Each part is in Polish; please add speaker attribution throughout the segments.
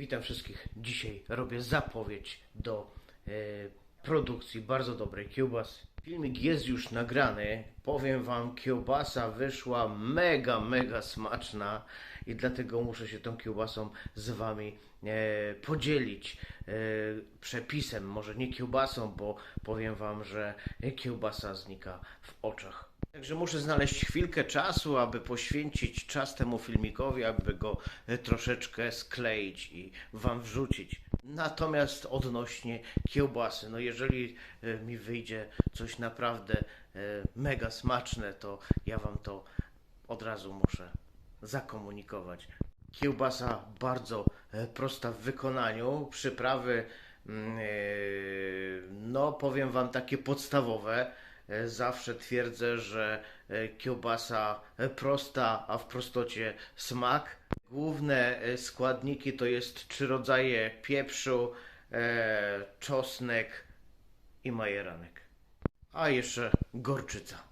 Speaker 1: Witam wszystkich. Dzisiaj robię zapowiedź do e, produkcji bardzo dobrej kiełbasy. Filmik jest już nagrany. Powiem Wam, kiełbasa wyszła mega, mega smaczna i dlatego muszę się tą kiełbasą z Wami e, podzielić e, przepisem. Może nie kiełbasą, bo powiem Wam, że kiełbasa znika w oczach. Także muszę znaleźć chwilkę czasu, aby poświęcić czas temu filmikowi, aby go e, troszeczkę skleić i wam wrzucić. Natomiast odnośnie kiełbasy, no jeżeli e, mi wyjdzie coś naprawdę e, mega smaczne, to ja wam to od razu muszę zakomunikować. Kiełbasa bardzo prosta w wykonaniu, przyprawy mm, no powiem wam takie podstawowe. E, Zawsze twierdzę, że e, kiełbasa e, prosta, a w prostocie smak. Główne składniki to jest trzy rodzaje pieprzu, czosnek i majeranek. A jeszcze gorczyca.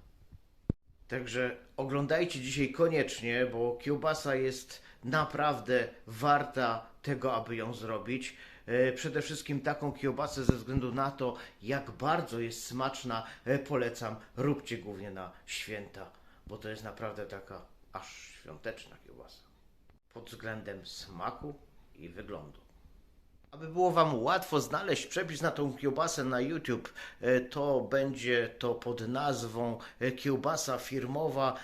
Speaker 1: Także oglądajcie dzisiaj koniecznie, bo kiełbasa jest naprawdę warta tego, aby ją zrobić. E, Przede wszystkim taką kiełbasę ze względu na to, jak bardzo jest smaczna, e, polecam. Róbcie głównie na święta, bo to jest naprawdę taka aż świąteczna kiełbasa. Pod względem smaku i wyglądu. Aby było Wam łatwo znaleźć przepis na tą kiełbasę na YouTube, e, to będzie to pod nazwą kiełbasa firmowa,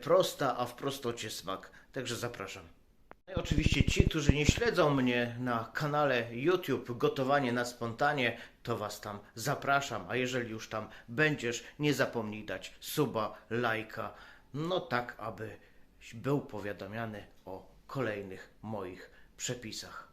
Speaker 1: prosta, a w prostocie smak. Także zapraszam. No oczywiście ci, którzy nie śledzą mnie na kanale YouTube Gotowanie na spontanie, to Was tam zapraszam, a jeżeli już tam będziesz, nie zapomnij dać suba, lajka, no tak, aby był powiadamiany o kolejnych moich przepisach.